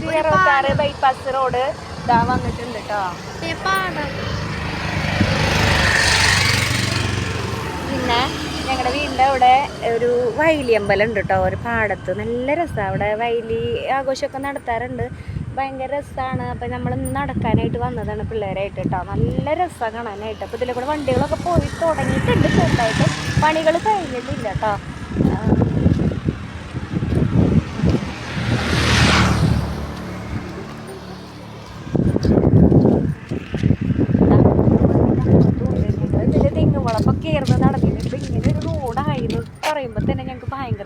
ചെറുക്കാറ് bypass road. ഇതാ വന്നിട്ടുണ്ട് കേട്ടോ പിന്നെ ഞങ്ങളുടെ വീടിന്റെ അവിടെ ഒരു വയലി അമ്പലം ഉണ്ട് കേട്ടോ ഒരു പാടത്ത്. നല്ല രസമാണ് അവിടെ വയലി ആഘോഷമൊക്കെ നടത്താറുണ്ട്. ഭയങ്കര രസമാണ് അപ്പം നമ്മൾ നടക്കാനായിട്ട് വന്നതാണ് പിള്ളേരായിട്ട് കേട്ടോ നല്ല രസമാണ് കാണാനായിട്ട്. അപ്പോൾ ഇതിലെ കൂടെ വണ്ടികളൊക്കെ പോയി തുടങ്ങിയിട്ടുണ്ട്. ചെറുതായിട്ട് പണികൾ കഴിഞ്ഞിട്ടില്ല കേട്ടോ ആ, ഇതിൽ തെങ്ങുവളപ്പം കയറുന്നത് നടന്നിട്ട് ഇപ്പം ഇങ്ങനെ ഒരു റോഡായി എന്ന് പറയുമ്പോൾ തന്നെ ഞങ്ങൾക്ക് ഭയങ്കര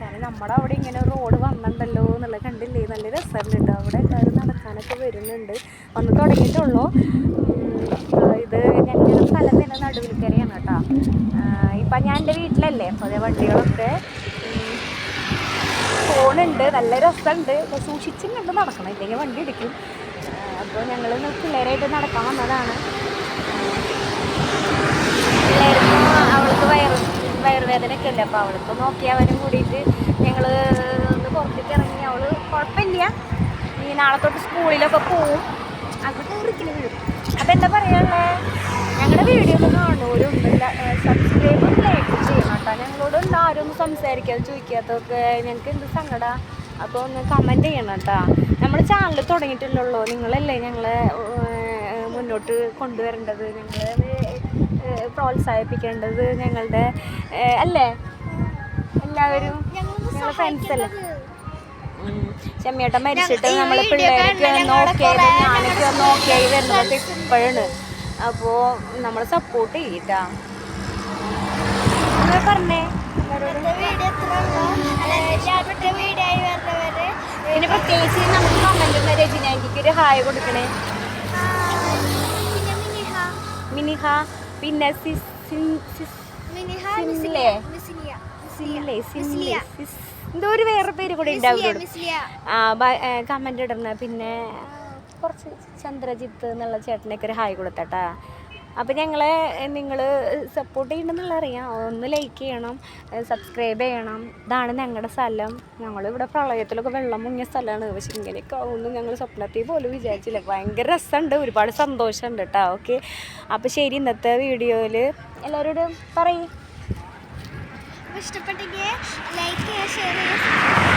കാരണം നമ്മുടെ അവിടെ ഇങ്ങനെ റോഡ് വന്നിട്ടുണ്ടല്ലോ എന്നുള്ളത് കണ്ടില്ലേ? നല്ല രസമുണ്ട്. അവിടെ എല്ലാവരും നടക്കാനൊക്കെ വരുന്നുണ്ട്. വന്ന് തുടങ്ങിയിട്ടുള്ളൂ. ഇത് ഞങ്ങളുടെ സ്ഥലം തന്നെ നടുവിൽക്കരയാണ് കേട്ടോ. ഇപ്പം ഞാൻ എന്റെ വീട്ടിലല്ലേ? അപ്പോൾ അതേ വണ്ടികളൊക്കെ ഫോണുണ്ട് നല്ല രസമുണ്ട്. അപ്പോൾ സൂക്ഷിച്ചും കണ്ട് നടക്കണം. ഇല്ലെങ്കിൽ വണ്ടി എടുക്കും അപ്പോൾ ഞങ്ങൾ പിള്ളേരായിട്ട് നടക്കാൻ വന്നതാണ്. വയറുവേദനയൊക്കെ ഉണ്ട് അപ്പോൾ അവൾക്ക് നോക്കി അവനും കൂടിയിട്ട് ഞങ്ങൾ ഒന്ന് പുറത്തേക്ക് ഇറങ്ങി. അവൾ കുഴപ്പമില്ല. ഈ നാളെ തൊട്ട് സ്കൂളിലൊക്കെ പോവും. അങ്ങോട്ട് കുറിക്കൽ വീഴും. അപ്പം എന്താ പറയാനുള്ളത് ഞങ്ങളുടെ വീഡിയോ ഒന്ന് കാണുന്നവരുണ്ട് സബ്സ്ക്രൈബ് ലൈക്ക് ചെയ്യണം കേട്ടോ. ഞങ്ങളോട് ഉണ്ട് ആരും ഒന്നും സംസാരിക്കാതെ ചോദിക്കാത്തതൊക്കെ ഞങ്ങൾക്ക് എന്ത് സങ്കടം? അപ്പോൾ ഒന്ന് കമന്റ് ചെയ്യണം കേട്ടോ. നമ്മുടെ ചാനൽ തുടങ്ങിയിട്ടില്ലല്ലോ നിങ്ങളല്ലേ ഞങ്ങളെ മുന്നോട്ട് കൊണ്ടുവരേണ്ടത്? ഞങ്ങളെ പ്രോത്സാഹിപ്പിക്കേണ്ടത് ഞങ്ങളുടെ അല്ലേ? എല്ലാവരും ഞങ്ങളുടെ ഫ്രണ്ട്സ് അല്ലേ? ചെമ്മിയേട്ടൻ മരിച്ചിട്ട് നമ്മൾ പിള്ളേരൊക്കെ നോക്കിയത് ഞാനൊക്കെ നോക്കിയായി വരുന്നത് ഇപ്പോഴാണ്. അപ്പോൾ നമ്മൾ സപ്പോർട്ട് ചെയ്യട്ടാ. പറഞ്ഞേ പിന്നെ പ്രത്യേകിച്ച് നമുക്ക് കമന്റുന്ന രചന ഒരു ഹായ് കൊടുക്കണേ. മിനിഹ. പിന്നെ എന്തോ ഒരു വേറെ പേര് കൂടെ ഉണ്ടാവും കമന്റ് ഇടുന്ന പിന്നെ കുറച്ച് ചന്ദ്രജിത്ത് എന്നുള്ള ചേട്ടനൊക്കെ ഒരു ഹായ് കൊടുത്തട്ടാ. അപ്പം ഞങ്ങളെ നിങ്ങൾ സപ്പോർട്ട് ചെയ്യണമെന്നുള്ള അറിയാം. ഒന്ന് ലൈക്ക് ചെയ്യണം സബ്സ്ക്രൈബ് ചെയ്യണം. ഇതാണ് ഞങ്ങളുടെ സ്ഥലം. ഞങ്ങളിവിടെ പ്രളയത്തിലൊക്കെ വെള്ളം മുങ്ങിയ സ്ഥലമാണ് പക്ഷെ ഇങ്ങനെയൊക്കെ ആവുമെന്ന് ഞങ്ങൾ സ്വപ്നത്തിൽ പോലും വിചാരിച്ചില്ല. ഭയങ്കര രസമുണ്ട്. ഒരുപാട് സന്തോഷമുണ്ട് കേട്ടോ ഓക്കെ അപ്പോൾ ശരി ഇന്നത്തെ വീഡിയോയിൽ എല്ലാവരോടും പറയും. ഇഷ്ടപ്പെട്ടെങ്കിൽ ലൈക്ക് ചെയ്യുക ഷെയർ ചെയ്യുക.